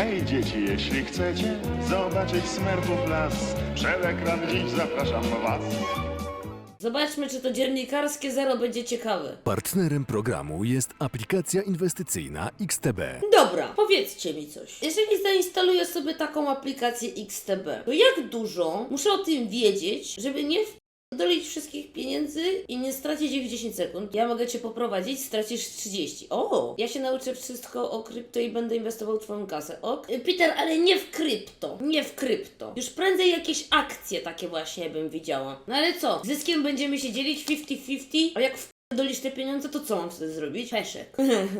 Hej dzieci, jeśli chcecie zobaczyć smerfów las, przed ekran dziś zapraszam was. Zobaczmy, czy to dziennikarskie zero będzie ciekawe. Partnerem programu jest aplikacja inwestycyjna XTB. Dobra, powiedzcie mi coś. Jeżeli zainstaluję sobie taką aplikację XTB, to jak dużo muszę o tym wiedzieć, żeby nie dolić wszystkich pieniędzy i nie stracić ich w 10 sekund. Ja mogę Cię poprowadzić, stracisz 30. O, ja się nauczę wszystko o krypto i będę inwestował Twoją kasę. Ok? Peter, ale nie w krypto. Nie w krypto. Już prędzej jakieś akcje takie właśnie bym widziała. No ale co? Zyskiem będziemy się dzielić 50-50, a jak w te pieniądze, to co mam wtedy zrobić? Peszek.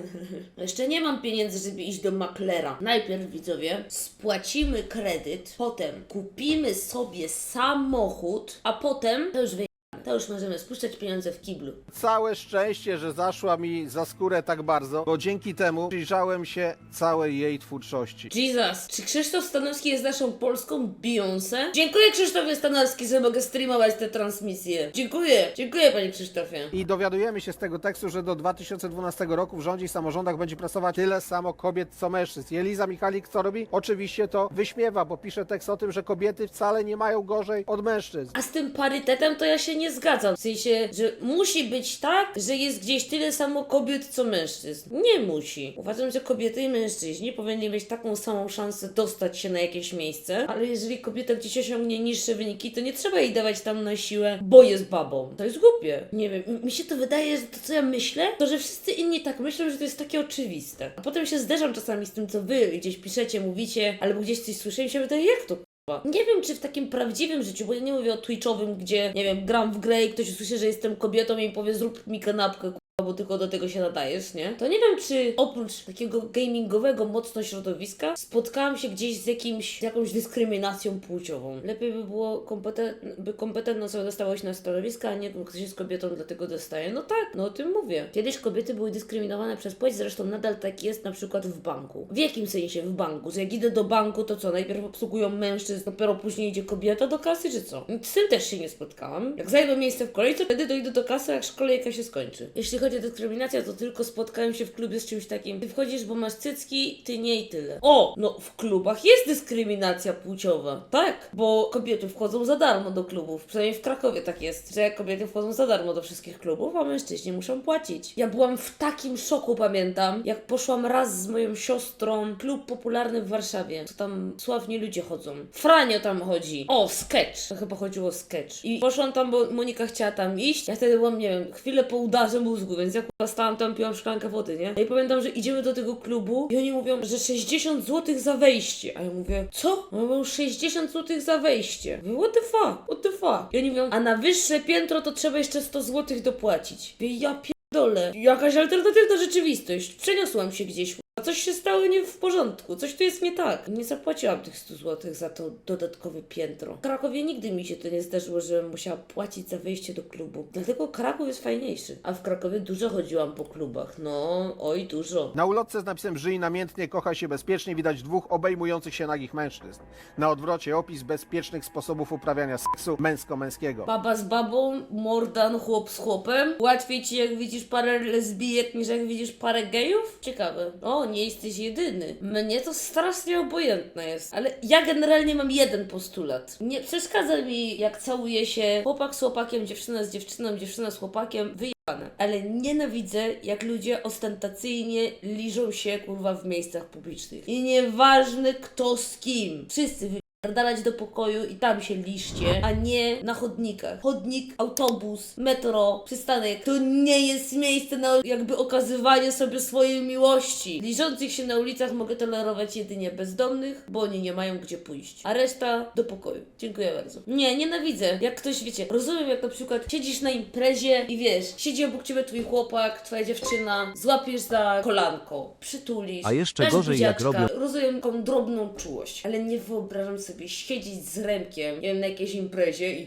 Jeszcze nie mam pieniędzy, żeby iść do maklera. Najpierw, widzowie, spłacimy kredyt, potem kupimy sobie samochód, a potem to już wyjechane. To już możemy spuszczać pieniądze w kiblu. Całe szczęście, że zaszła mi za skórę tak bardzo, bo dzięki temu przyjrzałem się całej jej twórczości. Jesus, czy Krzysztof Stanowski jest naszą polską Beyoncé? Dziękuję Krzysztofie Stanowski, że mogę streamować te transmisje. Dziękuję, dziękuję panie Krzysztofie. I dowiadujemy się z tego tekstu, że do 2012 roku w rządzie i samorządach będzie pracować tyle samo kobiet co mężczyzn. I Eliza Michalik co robi? Oczywiście to wyśmiewa, bo pisze tekst o tym, że kobiety wcale nie mają gorzej od mężczyzn. A z tym parytetem to ja się nie zgadzam. W sensie, że musi być tak, że jest gdzieś tyle samo kobiet co mężczyzn. Nie musi. Uważam, że kobiety i mężczyźni powinni mieć taką samą szansę dostać się na jakieś miejsce, ale jeżeli kobieta gdzieś osiągnie niższe wyniki, to nie trzeba jej dawać tam na siłę, bo jest babą. To jest głupie. Nie wiem, mi się to wydaje, że to co ja myślę, to że wszyscy inni tak myślą, że to jest takie oczywiste. A potem się zderzam czasami z tym, co wy gdzieś piszecie, mówicie, albo gdzieś coś słyszę i mi się wydaje, jak to nie wiem, czy w takim prawdziwym życiu, bo ja nie mówię o Twitchowym, gdzie, nie wiem, gram w grę i ktoś usłyszy, że jestem kobietą i mi powie, zrób mi kanapkę, k***a, bo tylko do tego się nadajesz, nie? To nie wiem, czy oprócz takiego gamingowego mocno środowiska spotkałam się gdzieś z jakimś, z jakąś dyskryminacją płciową. Lepiej by było, kompeten by kompetentna osoba dostała się na stanowiska, a nie ktoś jest kobietą, dlatego dostaje. No tak, no o tym mówię. Kiedyś kobiety były dyskryminowane przez płeć, zresztą nadal tak jest na przykład w banku. W jakim sensie w banku? Że jak idę do banku, to co? Najpierw obsługują mężczyzn, dopiero później idzie kobieta do kasy, czy co? Z tym też się nie spotkałam. Jak zajmę miejsce w kolejce, wtedy dojdę do kasy, jak kolejka się skończy. Jeśli chodzi o dyskryminację, to tylko spotkałem się w klubie z czymś takim. Ty wchodzisz, bo masz cycki, ty nie i tyle. O! No w klubach jest dyskryminacja płciowa. Tak, bo kobiety wchodzą za darmo do klubów. Przynajmniej w Krakowie tak jest, że kobiety wchodzą za darmo do wszystkich klubów, a mężczyźni muszą płacić. Ja byłam w takim szoku, pamiętam, jak poszłam raz z moją siostrą klub popularny w Warszawie. Co tam sławni ludzie chodzą. Franio tam chodzi. O, sketch. To chyba chodziło o sketch. I poszłam tam, bo Monika chciała tam iść. Ja wtedy byłam, nie wiem, chwilę po udarze mózgu, więc ja stałam tam, piłam szklankę wody, nie? No i pamiętam, że idziemy do tego klubu i oni mówią, że 60 zł za wejście. A ja mówię, co? Mówią 60 zł za wejście. Mówię, what the fuck? What the fuck? I oni mówią, a na wyższe piętro to trzeba jeszcze 100 zł dopłacić. Mówię, ja pierdolę. Jakaś alternatywna rzeczywistość. Przeniosłam się gdzieś. Coś się stało nie w porządku, coś tu jest nie tak. Nie zapłaciłam tych 100 zł za to dodatkowe piętro. W Krakowie nigdy mi się to nie zdarzyło, żebym musiała płacić za wejście do klubu. Dlatego Kraków jest fajniejszy. A w Krakowie dużo chodziłam po klubach. No, oj, dużo. Na ulotce z napisem Żyj namiętnie, kochaj się bezpiecznie widać dwóch obejmujących się nagich mężczyzn. Na odwrocie opis bezpiecznych sposobów uprawiania seksu męsko-męskiego. Baba z babą, mordan, chłop z chłopem. Łatwiej ci jak widzisz parę lesbijek niż jak widzisz parę gejów? Ciekawe. O, nie jesteś jedyny. Mnie to strasznie obojętne jest. Ale ja generalnie mam jeden postulat. Nie przeszkadza mi jak całuje się chłopak z chłopakiem, dziewczyna z dziewczyną, dziewczyna z chłopakiem. Wyjebane. Ale nienawidzę jak ludzie ostentacyjnie liżą się kurwa w miejscach publicznych. I nieważne kto z kim. Wszyscy wy Wardalać do pokoju i tam się liszcie, a nie na chodnikach. Chodnik, autobus, metro, przystanek to nie jest miejsce na jakby okazywanie sobie swojej miłości. Liżących się na ulicach mogę tolerować jedynie bezdomnych, bo oni nie mają gdzie pójść. A reszta do pokoju. Dziękuję bardzo. Nie, nienawidzę. Jak ktoś, wiecie, rozumiem jak na przykład siedzisz na imprezie i wiesz, siedzi obok ciebie twój chłopak, twoja dziewczyna, złapiesz za kolanko, przytulisz. A jeszcze gorzej, jak robią- Rozumiem taką drobną czułość, ale nie wyobrażam sobie siedzieć z Remkiem, nie wiem, na jakiejś imprezie i...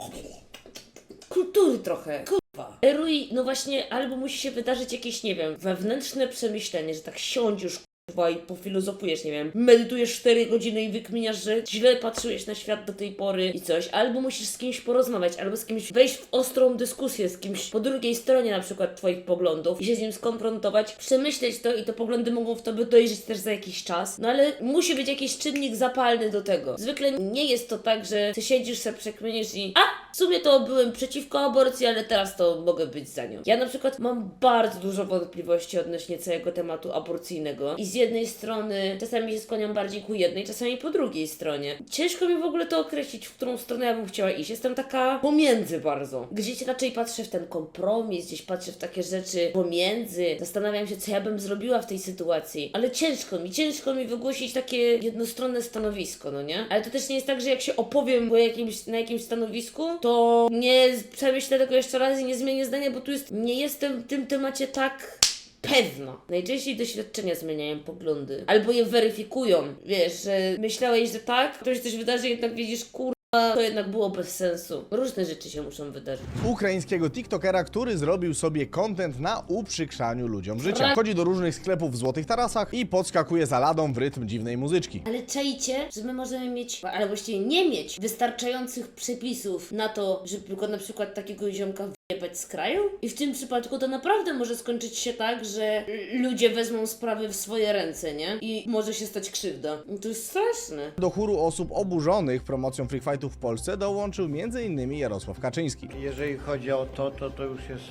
Kultury trochę, kurwa. Erui, no właśnie, albo musi się wydarzyć jakieś, nie wiem, wewnętrzne przemyślenie, że tak siądziesz, kurwa, i pofilozofujesz, nie wiem, medytujesz 4 godziny i wykminiasz, że źle patrzyłeś na świat do tej pory i coś, albo musisz z kimś porozmawiać, albo z kimś wejść w ostrą dyskusję z kimś po drugiej stronie na przykład twoich poglądów i się z nim skonfrontować, przemyśleć to i te poglądy mogą w tobie dojrzeć też za jakiś czas, no ale musi być jakiś czynnik zapalny do tego. Zwykle nie jest to tak, że ty siedzisz, sobie przekminiesz i a, w sumie to byłem przeciwko aborcji, ale teraz to mogę być za nią. Ja na przykład mam bardzo dużo wątpliwości odnośnie całego tematu aborcyjnego i z jednej strony czasami się skłaniam bardziej ku jednej, czasami po drugiej stronie. Ciężko mi w ogóle to określić, w którą stronę ja bym chciała iść. Jestem taka pomiędzy bardzo. Gdzieś raczej patrzę w ten kompromis, gdzieś patrzę w takie rzeczy pomiędzy. Zastanawiam się, co ja bym zrobiła w tej sytuacji. Ale ciężko mi, ciężko mi wygłosić takie jednostronne stanowisko, no nie? Ale to też nie jest tak, że jak się opowiem po jakimś, na jakimś stanowisku, to nie przemyślę tego jeszcze raz i nie zmienię zdania, bo tu jest, nie jestem w tym temacie tak pewna. Najczęściej doświadczenia zmieniają poglądy. Albo je weryfikują. Wiesz, że myślałeś, że tak, ktoś coś wydarzy, jednak widzisz, kurwa, to jednak było bez sensu. Różne rzeczy się muszą wydarzyć. ukraińskiego TikTokera, który zrobił sobie content na uprzykrzaniu ludziom życia. Chodzi do różnych sklepów w złotych tarasach i podskakuje za ladą w rytm dziwnej muzyczki. Ale czajcie, że my możemy mieć, ale właściwie nie mieć wystarczających przepisów na to, żeby tylko na przykład takiego ziomka wyjebać z kraju? I w tym przypadku to naprawdę może skończyć się tak, że ludzie wezmą sprawy w swoje ręce, nie? I może się stać krzywda. I To jest straszne. Do chóru osób oburzonych promocją Free Fightów w Polsce dołączył m.in. Jarosław Kaczyński. Jeżeli chodzi o to, to to już jest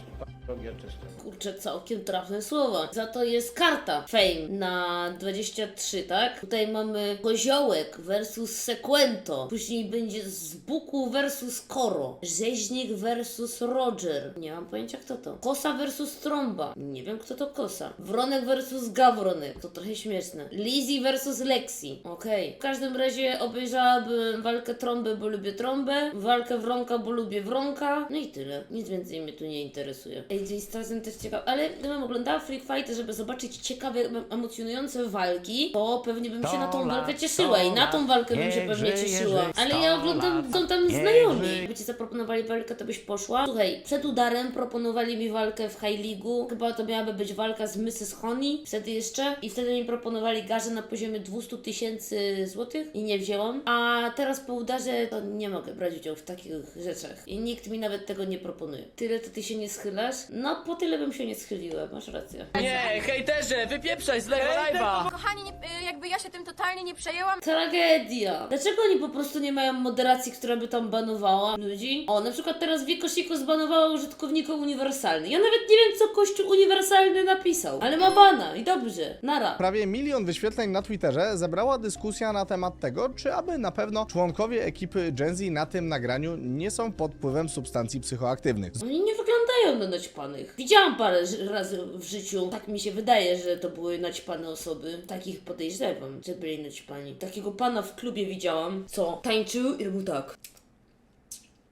drogie czyste. Kurczę, całkiem trafne słowa. Za to jest karta Fame na 23, tak? Tutaj mamy Koziołek versus Sequento. Później będzie Zbuku versus Koro. Rzeźnik versus Roger. Nie mam pojęcia kto to. Kosa versus Tromba. Nie wiem kto to Kosa. Wronek versus Gawronek. To trochę śmieszne. Lizzie versus Lexi. Okej. W każdym razie obejrzałabym walkę Trąby, bo lubię Trąbę. Walkę Wronka, bo lubię Wronka. No i tyle. Nic więcej mnie tu nie interesuje. AJ Styles też ciekawy. Ale gdybym oglądała Freak Fighty, żeby zobaczyć ciekawe, emocjonujące walki, to pewnie bym się na tą walkę cieszyła i na tą walkę bym się pewnie cieszyła. Ale ja oglądam, są tam znajomi. Jakby ci zaproponowali walkę, to byś poszła. Słuchaj, przed udarem proponowali mi walkę w High League'u. Chyba to miałaby być walka z Mrs. Honey, wtedy jeszcze. I wtedy mi proponowali garzę na poziomie 200 tysięcy złotych i nie wzięłam. A teraz po udarze to nie mogę brać udziału w takich rzeczach. I nikt mi nawet tego nie proponuje. Tyle to ty się nie schylasz? No po tyle bym się nie schyliła, masz rację. Nie, hejterze, wypieprzaj z Lego Live'a! Kochani, nie, y, jakby ja się tym totalnie nie przejęłam. Tragedia. Dlaczego oni po prostu nie mają moderacji, która by tam banowała ludzi? O, na przykład teraz Wiko Siko zbanowała użytkowników uniwersalny. Ja nawet nie wiem, co Kościół uniwersalny napisał, ale ma bana i dobrze. Nara. Prawie milion wyświetleń na Twitterze zebrała dyskusja na temat tego, czy aby na pewno członkowie ekipy Gen Z na tym nagraniu nie są pod wpływem substancji psychoaktywnych. Oni nie wyglądają na naćpanych. Widziałam parę razy w życiu, tak mi się wydaje, że to były naćpane osoby. Takich podejrzewam, że byli naćpani. Takiego pana w klubie widziałam, co tańczył i robił tak.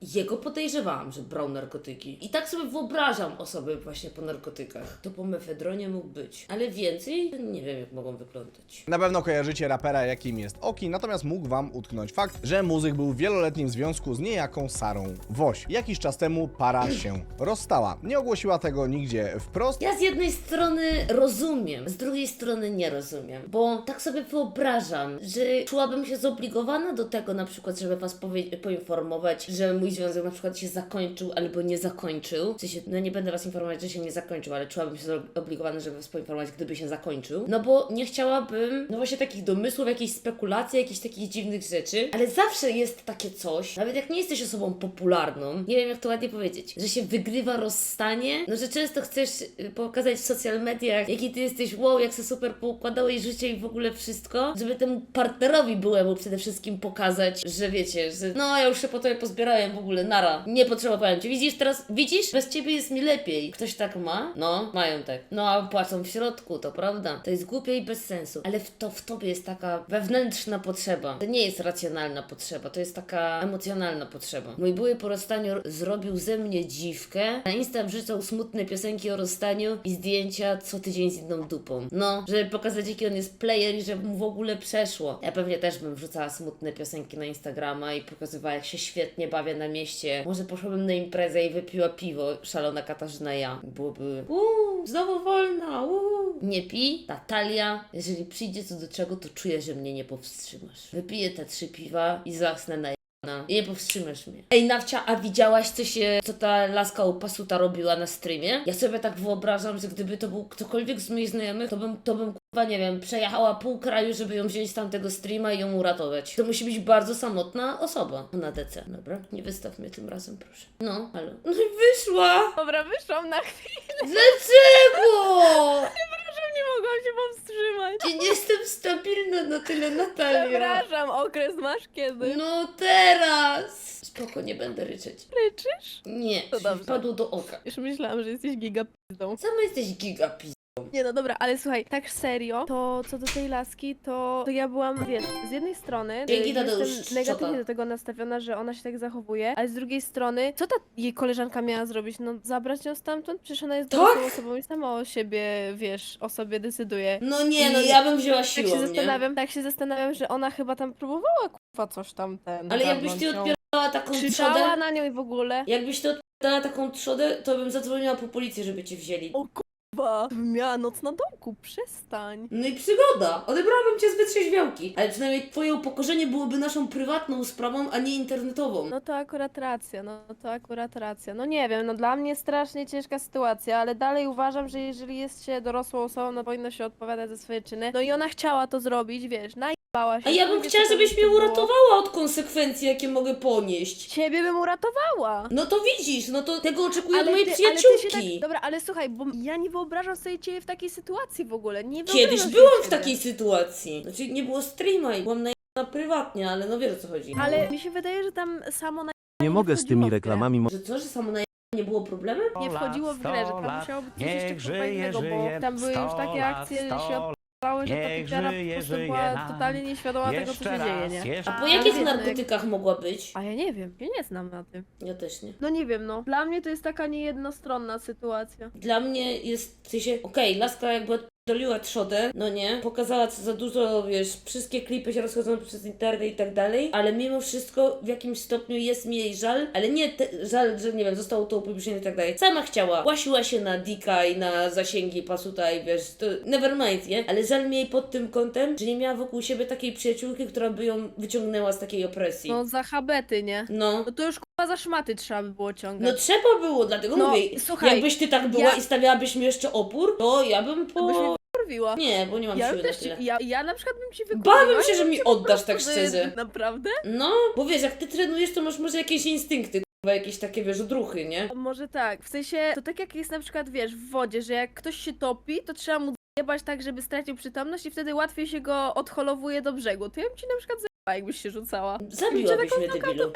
Jego podejrzewałam, że brał narkotyki. I tak sobie wyobrażam osoby właśnie po narkotykach. To po mefedronie mógł być. Ale więcej nie wiem, jak mogą wyglądać. Na pewno kojarzycie rapera, jakim jest Oki, natomiast mógł wam utknąć fakt, że muzyk był w wieloletnim związku z niejaką Sarą Woś. Jakiś czas temu para się rozstała. Nie ogłosiła tego nigdzie wprost, Ja z jednej strony rozumiem, z drugiej strony nie rozumiem, bo tak sobie wyobrażam, że czułabym się zobligowana do tego na przykład, żeby was powie- poinformować, że mój związek na przykład się zakończył albo nie zakończył. W sensie, no nie będę was informować, że się nie zakończył, ale czułabym się zobligowana, żeby was poinformować, gdyby się zakończył. No bo nie chciałabym, no właśnie takich domysłów, jakichś spekulacji, jakichś takich dziwnych rzeczy, ale zawsze jest takie coś, nawet jak nie jesteś osobą popularną, nie wiem jak to ładnie powiedzieć, że się wygrywa rozstanie, no że często chcesz y, pokazać w social mediach, jaki ty jesteś wow, jak sobie super poukładałeś życie i w ogóle wszystko, żeby temu partnerowi byłemu przede wszystkim pokazać, że wiecie, że no ja już się po tobie pozbierałem w ogóle, nara, nie potrzebowałem cię. Widzisz teraz, widzisz? Bez ciebie jest mi lepiej. Ktoś tak ma? No, mają tak. No, a płacą w środku, to prawda. To jest głupie i bez sensu. Ale w to w tobie jest taka wewnętrzna potrzeba. To nie jest racjonalna potrzeba, to jest taka emocjonalna potrzeba. Mój były po rozstaniu zrobił ze mnie dziwkę. Na Insta wrzucał smutne piosenki o rozstaniu i zdjęcia co tydzień z inną dupą. No, żeby pokazać jaki on jest player i żeby mu w ogóle przeszło. Ja pewnie też bym wrzucała smutne piosenki na Instagrama i pokazywała jak się świetnie bawię na mieście. Może poszłabym na imprezę i wypiła piwo, szalona Katarzyna ja. Byłoby, uuu, znowu wolna, uuu. Nie pij, Natalia, jeżeli przyjdzie co do czego, to czuję, że mnie nie powstrzymasz. Wypiję te trzy piwa i zasnę na. I nie powstrzymasz mnie. Ej, Nawcia, a widziałaś, co się, co ta laska u Pasuta robiła na streamie? Ja sobie tak wyobrażam, że gdyby to był ktokolwiek z moich znajomych, to bym, to bym, kurwa, nie wiem, przejechała pół kraju, żeby ją wziąć z tamtego streama i ją uratować. To musi być bardzo samotna osoba na DC, dobra? Nie wystaw mnie tym razem, proszę. No, halo. No i wyszła! Dobra, wyszłam na chwilę, Dlaczego? nie mogłam się powstrzymać. Ja nie jestem stabilna na tyle, Natalia. Przepraszam, okres masz kiedy? No teraz! Spoko, nie będę ryczeć. Ryczysz? Nie, To dobrze. padło do oka. Już myślałam, że jesteś gigapizdą. Sama jesteś gigapis. Nie no dobra, ale słuchaj, tak serio, to co do tej laski, to, to ja byłam, wiesz, z jednej strony Dzięki, y, Tadeusz, jestem negatywnie do tego nastawiona, że ona się tak zachowuje, ale z drugiej strony, co ta jej koleżanka miała zrobić? No zabrać ją stamtąd? Przecież ona jest Tak? dorosłą osobą i sama o siebie, wiesz, o sobie decyduje. No nie, no ja bym wzięła Tak się nie? zastanawiam, tak się zastanawiam, że ona chyba tam próbowała kupa coś tam ten. Ale jakbyś ty odpierdala taką Krzyczała trzodę, na nią i w ogóle. jakbyś ty odpierdala taką trzodę, to bym zadzwoniła po policję, żeby cię wzięli. O kurwa, miała noc na domku, przestań. No i przygoda! Odebrałabym cię z wytrzeźwiałki. Ale przynajmniej twoje upokorzenie byłoby naszą prywatną sprawą, a nie internetową. No to akurat racja, no to akurat racja. No nie wiem, no dla mnie strasznie ciężka sytuacja, ale dalej uważam, że jeżeli jest się dorosłą osobą, no powinno się odpowiadać za swoje czyny. No i ona chciała to zrobić, wiesz, najbała się. A ja bym chciała, co żebyś mnie było. uratowała od konsekwencji, jakie mogę ponieść. Ciebie bym uratowała. No to widzisz, no to tego oczekuję od mojej ale ty przyjaciółki. tak, dobra, ale słuchaj, bo ja nie wyobrażam sobie ciebie w takiej sytuacji w ogóle. Nie Kiedyś sobie byłam w ciebie. takiej sytuacji. Znaczy nie było streama i byłam na prywatnie, ale no wiesz o co chodzi. Ale mi się wydaje, że tam samo na Nie mogę z tymi reklamami. Że co, że samo na nie było problemem? nie wchodziło w grę, że tam musiało być coś jeszcze kurwa innego, bo tam były już takie akcje, że się odpalały, że ta typiara po prostu była totalnie nieświadoma tego, co się dzieje, nie? A po jakich no jak- narkotykach mogła być? A ja nie wiem, ja nie znam na tym. Ja też nie. No nie wiem, no. Dla mnie to jest taka niejednostronna sytuacja. Dla mnie jest, w sensie, okej, laska jakby odoliła trzodę, no nie, pokazała co za dużo, wiesz, wszystkie klipy się rozchodzą przez internet i tak dalej, ale mimo wszystko w jakimś stopniu jest mi jej żal, ale nie te, żal, że nie wiem, zostało to upublicznione i tak dalej. Sama chciała, łasiła się na Dika i na zasięgi pasuta i wiesz, to never mind, nie? Ale żal mi jej pod tym kątem, że nie miała wokół siebie takiej przyjaciółki, która by ją wyciągnęła z takiej opresji. No za habety, nie? No. No to już za szmaty trzeba by było No ciągać. trzeba było, dlatego No, mówię, słuchaj, jakbyś ty tak była ja- i stawiałabyś mi jeszcze opór, to ja bym po... To byś mnie wykurwiła. Nie, bo nie mam Ja, siły bym na też ci, tyle. ja, ja na przykład bym ci wykurwiła. Bawię się, że mi oddasz tak prostu szczerze. Naprawdę? No, bo wiesz, jak ty trenujesz, to masz może jakieś instynkty, kurwa, jakieś takie, wiesz, odruchy, nie? Może tak. W sensie, to tak jak jest na przykład, wiesz, w wodzie, że jak ktoś się topi, to trzeba mu zjebać tak, żeby stracił przytomność i wtedy łatwiej się go odholowuje do brzegu. To ja bym ci na przykład zjebała, jakbyś się rzucała. Zabiłabyś mnie, debilu.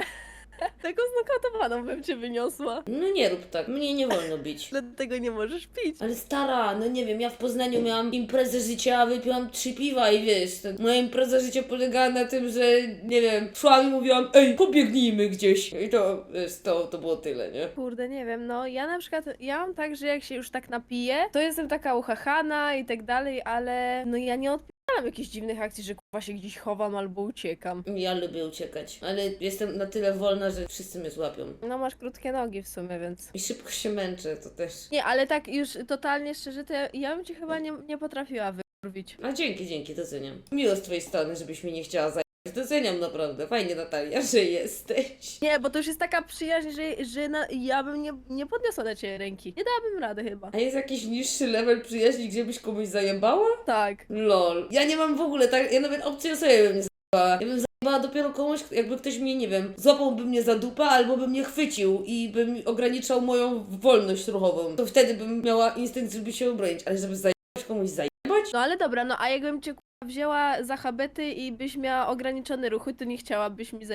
Taką znokautowaną bym cię wyniosła. No nie rób tak, mnie nie wolno bić. Dlatego nie możesz pić. Ale stara, no nie wiem, ja w Poznaniu miałam imprezę życia, wypiłam trzy piwa i wiesz, to moja impreza życia polegała na tym, że, nie wiem, szłam i mówiłam, ej, pobiegnijmy gdzieś. I to, wiesz, to, to było tyle, nie? Kurde, nie wiem, no ja na przykład, ja mam tak, że jak się już tak napiję, to jestem taka uchachana i tak dalej, ale no ja nie odpieram jakichś dziwnych akcji, że kurwa się gdzieś chowam albo uciekam. Ja lubię uciekać, ale jestem na tyle wolna, że wszyscy mnie złapią. No masz krótkie nogi w sumie, więc... I szybko się męczę, to też. Nie, ale tak już totalnie szczerze, to ja, ja bym ci chyba nie, nie potrafiła wykurwić. A dzięki, dzięki, doceniam. Miło z twojej strony, żebyś mi nie chciała zająć. Doceniam naprawdę. Fajnie, Natalia, że jesteś. Nie, bo to już jest taka przyjaźń, że, że na, ja bym nie, nie podniosła na ciebie ręki. Nie dałabym rady chyba. A jest jakiś niższy level przyjaźni, gdzie byś komuś zajebała? Tak. Lol. Ja nie mam w ogóle tak, ja nawet opcji o sobie bym nie zajebała. Ja bym zajebała dopiero komuś, jakby ktoś mnie, nie wiem, złapałby mnie za dupę albo by mnie chwycił i bym ograniczał moją wolność ruchową. To wtedy bym miała instynkt, żeby się obronić, ale żeby zajebać komuś zajebać? No ale dobra, no a jakbym cię wzięła za habety i byś miała ograniczone ruchy, to nie chciałabyś mi?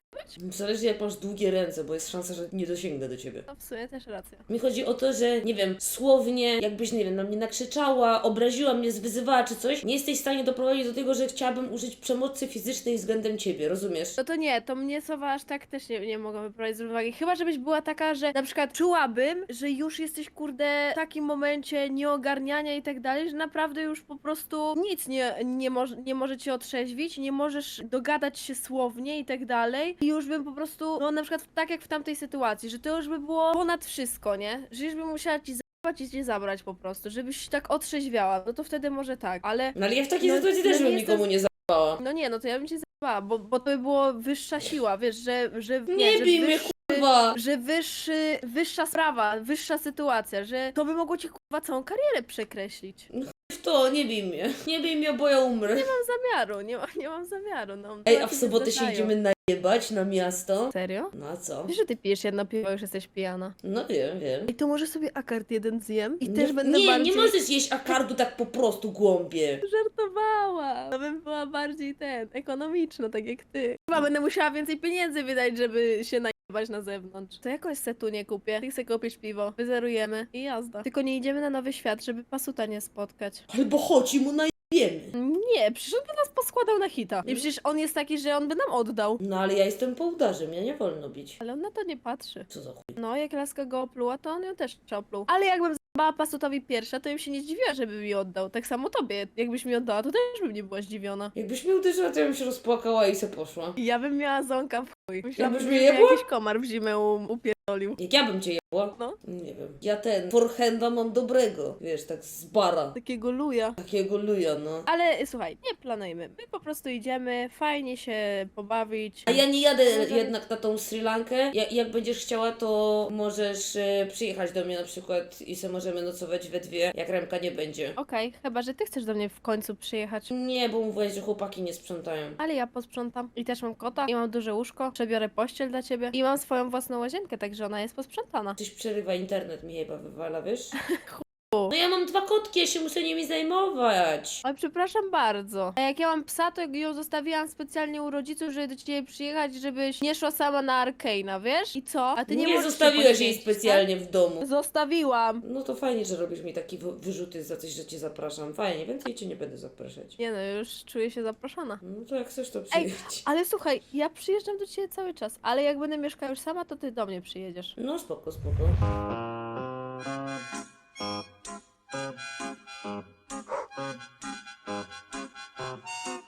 Zależy jak masz długie ręce, bo jest szansa, że nie dosięgnę do ciebie. No w sumie też racja. Mi chodzi o to, że nie wiem, słownie, jakbyś, nie wiem, na mnie nakrzyczała, obraziła mnie, zwyzywała czy coś, nie jesteś w stanie doprowadzić do tego, że chciałabym użyć przemocy fizycznej względem ciebie, rozumiesz? No to nie, to mnie słowa aż tak też nie, nie mogą wyprowadzić z równowagi. Chyba, żebyś była taka, że na przykład czułabym, że już jesteś, kurde, w takim momencie nieogarniania i tak dalej, że naprawdę już po prostu nic nie, nie, moż, nie może cię otrzeźwić, nie możesz dogadać się słownie i tak dalej. I już już bym po prostu, no na przykład tak jak w tamtej sytuacji, że to już by było ponad wszystko, nie? Że już bym musiała ci zabrać i cię zabrać po prostu, żebyś tak otrzeźwiała, no to wtedy może tak, ale No ale ja w takiej No, sytuacji no też nie bym jestem- nikomu nie zabała. no nie, no to ja bym cię zabrała, bo, bo to by było wyższa siła, wiesz, że, że Nie że bij mnie, wyższy- kurwa! że wyższy, wyższa sprawa, wyższa sytuacja, że to by mogło ci kurwa całą karierę przekreślić. Nie W to, nie bij mnie. Nie bij mnie, bo ja umrę. mam zamiaru, nie, ma, nie mam zamiaru, no. Ej, a w się sobotę się zdarzają. idziemy najebać na miasto? Serio? No a co? Wiesz, że ty pijesz jedno piwo, już jesteś pijana. No wiem, wiem. I to może sobie akard jeden zjem i nie, też będę nie, bardziej... nie możesz jeść akardu tak po prostu głąbie. Żartowała! To bym była bardziej ten, ekonomiczna, tak jak ty. Chyba będę musiała więcej pieniędzy wydać, żeby się najebać na zewnątrz. To jakoś setu nie kupię. Ty chcę kupić piwo, wyzerujemy i jazda. Tylko nie idziemy na nowy świat, żeby pasuta nie spotkać. Albo chodź i mu najebiemy. Nie, przecież on by nas poskładał na hita. I przecież on jest taki, że on by nam oddał. No ale ja jestem połdarzem, ja nie wolno bić. Ale on na to nie patrzy. Co za chuj. No, jak laska go opluła, to on ją też opluł. Ale jakbym zbała pasutowi pierwsza, to bym się nie zdziwiła, żeby mi oddał. Tak samo tobie. Jakbyś mi oddała, to też bym nie była zdziwiona. Jakbyś mnie uderzyła, to ja bym się rozpłakała i se poszła. Ja bym miała ząka w chuj. Myślałam, Jakbyś że mnie mnie jebła? jakiś komar w zimę um, Jak ja bym cię jebła? No. Nie wiem. Ja ten, forehanda mam dobrego. Wiesz, tak z bara. Takiego luja. Takiego luja, no. Ale słuchaj, nie planujmy. My po prostu idziemy, fajnie się pobawić. A ja nie jadę jednak na tą Sri Lankę. Ja, jak będziesz chciała, to możesz e, przyjechać do mnie na przykład i se możemy nocować we dwie, jak Remka nie będzie. Okej, chyba, że ty chcesz do mnie w końcu przyjechać. Nie, bo mówiłaś, że chłopaki nie sprzątają. Ale ja posprzątam. I też mam kota, i mam duże łóżko, przebiorę pościel dla ciebie. I mam swoją własną łazienkę, także ona jest posprzątana. Coś przerywa internet, mi chyba wywala, wiesz? No ja mam dwa kotki, ja się muszę nimi zajmować. Oj, przepraszam bardzo. A jak ja mam psa, to ją zostawiłam specjalnie u rodziców, żeby do ciebie przyjechać, żebyś nie szła sama na Arkeina, wiesz? I co? A ty nie, nie możesz się zostawiłeś jej specjalnie w domu. Tak? Zostawiłam. No to fajnie, że robisz mi takie wy- wyrzuty za coś, że cię zapraszam. Fajnie, więcej cię nie będę zapraszać. Nie no, już czuję się zaproszona. No to jak chcesz, to przyjedź. Ale słuchaj, ja przyjeżdżam do ciebie cały czas, ale jak będę mieszkała już sama, to ty do mnie przyjedziesz. No spoko, spoko. Thank you.